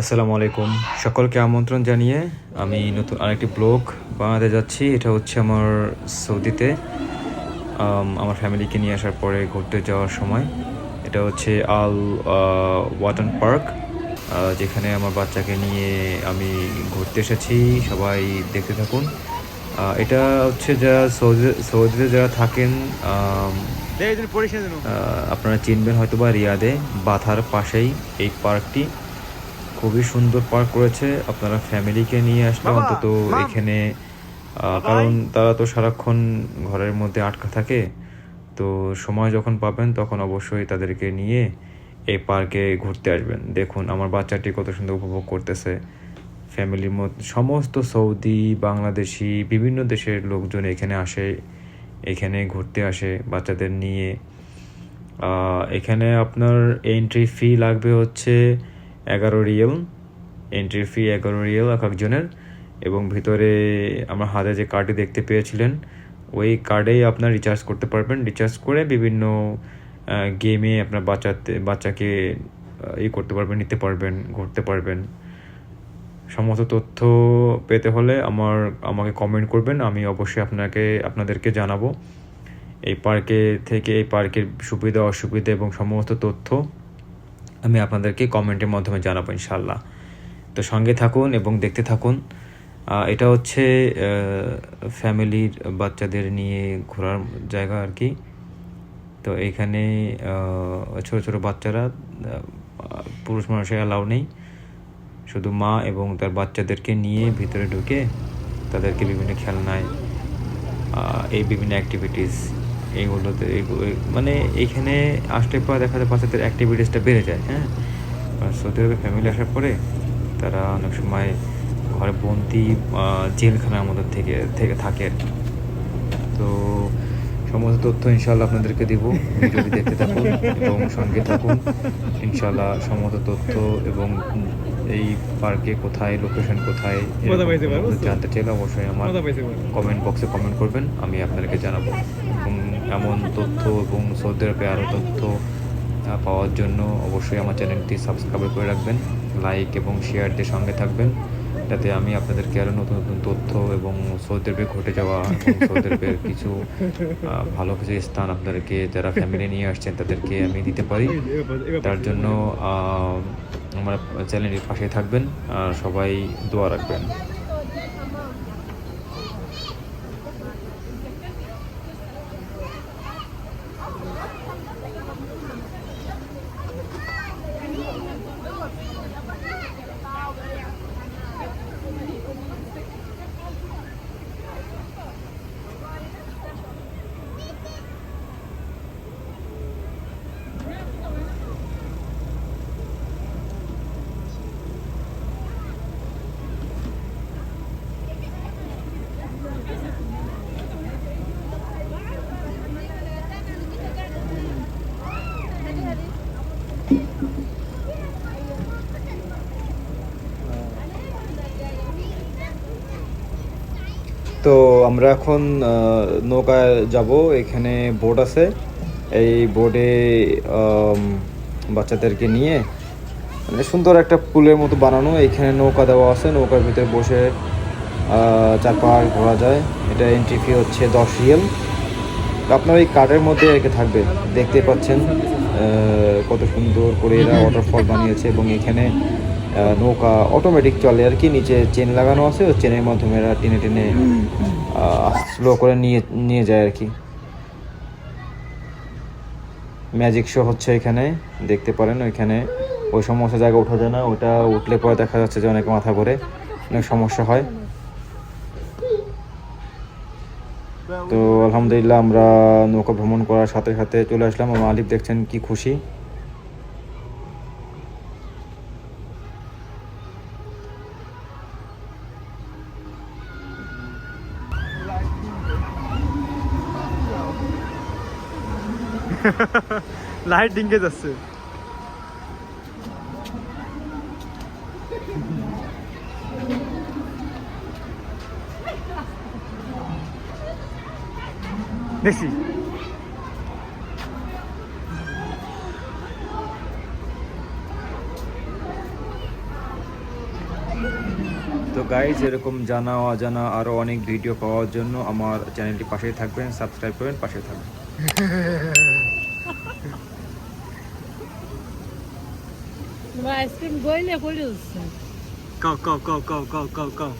আসসালামু আলাইকুম। সকলকে আমন্ত্রণ জানিয়ে আমি নতুন আরেকটি ব্লগ বানাতে যাচ্ছি। এটা হচ্ছে আমার সৌদিতে আমার ফ্যামিলিকে নিয়ে আসার পরে ঘুরতে যাওয়ার সময়। এটা হচ্ছে আল ওয়াটার পার্ক যেখানে আমার বাচ্চাকে নিয়ে আমি ঘুরতে এসেছি। সবাই দেখতে থাকুন। এটা হচ্ছে যারা সৌদি সৌদিতে যারা থাকেন আপনারা চিনবেন হয়তো বা রিয়াদে বাথার পাশেই এই পার্কটি। খুবই সুন্দর পার্ক করেছে। আপনারা ফ্যামিলিকে নিয়ে আসলে অন্তত। এখানে কারণ তারা তো সারাক্ষণ ঘরের মধ্যে আটকা থাকে। তো সময় যখন পাবেন তখন অবশ্যই তাদেরকে নিয়ে এই পার্কে ঘুরতে আসবেন। দেখুন আমার বাচ্চাটি কত সুন্দর উপভোগ করতেছে। ফ্যামিলির মধ্যে সমস্ত সৌদি বাংলাদেশি বিভিন্ন দেশের লোকজন এখানে আসে এখানে ঘুরতে আসে বাচ্চাদের নিয়ে। এখানে আপনার এন্ট্রি ফি লাগবে হচ্ছে এগারো রিয়েল এন্ট্রি ফি এগারো রিয়েল এক একজনের। এবং ভিতরে আমার হাতে যে কার্ডটি দেখতে পেয়েছিলেন, ওই কার্ডেই আপনার রিচার্জ করতে পারবেন। রিচার্জ করে বিভিন্ন গেমে আপনার বাচ্চাতে বাচ্চাকে ই করতে পারবেন, নিতে পারবেন, ঘুরতে পারবেন। সমস্ত তথ্য পেতে হলে আমার, আমাকে কমেন্ট করবেন, আমি অবশ্যই আপনাকে, আপনাদেরকে জানাব। এই পার্কে থেকে এই পার্কের সুবিধা, অসুবিধা এবং সমস্ত তথ্য আমি আপনাদেরকে কমেন্টের মাধ্যমে জানাব ইনশাল্লাহ তো সঙ্গে থাকুন এবং দেখতে থাকুন। এটা হচ্ছে ফ্যামিলির বাচ্চাদের নিয়ে ঘোরার জায়গা আর কি। তো এইখানে ছোট ছোট বাচ্চারা পুরুষ মানুষের অ্যালাউ নেই। শুধু মা এবং তার বাচ্চাদেরকে নিয়ে ভিতরে ঢুকে তাদেরকে বিভিন্ন খেলনায় এই বিভিন্ন অ্যাক্টিভিটিস এইগুলোতে এইগু- মানে এইখানে আসলে পর দেখা যায় বাচ্চাদের অ্যাক্টিভিটিসটা বেড়ে যায় হ্যাঁ? সৌদি আরবে ফ্যামিলি আসার পরে তারা অনেক সময় ঘরে বন্দি জেলখানার মধ্যে থেকে থেকে থাকে আর কি। তো সমস্ত তথ্য ইনশাল্লাহ আপনাদেরকে দিব। ভিডিওটি দেখতে থাকুন এবং সঙ্গে থাকুন। ইনশাল্লাহ সমস্ত তথ্য এবং এই পার্কে কোথায় লোকেশন কোথায় জানতে চাইলে অবশ্যই আমার। কমেন্ট বক্সে কমেন্ট করবেন আমি আপনাদেরকে জানাব। এবং এমন তথ্য এবং সৌদি আরবে আরও তথ্য পাওয়ার জন্য অবশ্যই আমার চ্যানেলটি সাবস্ক্রাইব করে রাখবেন, লাইক এবং শেয়ার দিয়ে সঙ্গে থাকবেন, যাতে আমি আপনাদেরকে আরও নতুন নতুন তথ্য এবং সৌদি আরবে ঘটে যাওয়া এবং সৌদি কিছু ভালো কিছু স্থান আপনাদেরকে, যারা ফ্যামিলি নিয়ে আসছেন তাদেরকে আমি দিতে পারি। তার জন্য আমার চ্যানেলের পাশে থাকবেন, আর সবাই দোয়া রাখবেন। তো আমরা এখন নৌকায় যাব। এখানে বোট আছে। এই বোটে বাচ্চাদেরকে নিয়ে মানে সুন্দর একটা পুলের মতো বানানো। এখানে নৌকা দেওয়া আছে। নৌকার ভিতরে বসে আহ, চার পাহাড় ঘোরা যায়। এটা এন্ট্রি ফি হচ্ছে দশ রিয়েল। আপনার এই কার্ডের মধ্যে একে থাকবে। দেখতে পাচ্ছেন কত সুন্দর করে এরা ওয়াটারফল বানিয়েছে এবং এখানে নৌকা অটোমেটিক চলে আর কি নিচে চেন লাগানো আছে ও চেনের মাধ্যমে এরা টেনে টেনে স্লো করে নিয়ে নিয়ে যায় আর কি। ম্যাজিক শো হচ্ছে এখানে দেখতে পারেন ওইখানে। ওই সমস্ত জায়গায় ওঠা যায় না ওটা উঠলে পরে দেখা যাচ্ছে যে অনেক মাথা ঘোরে অনেক সমস্যা হয়। তো আলহামদুলিল্লাহ আমরা নৌকা ভ্রমণ করার সাথে সাথে চলে আসলাম। আমার আলিফ দেখছেন কি খুশি। লাইট ডিঙ্গে যাচ্ছে। দেখছি। তো গাইজ এরকম জানা অজানা আরও অনেক ভিডিও পাওয়ার জন্য আমার চ্যানেলটি পাশেই থাকবেন সাবস্ক্রাইব করবেন পাশে থাকবেন। Vai, spin böyle koyuyorsun. Go go go go go go go.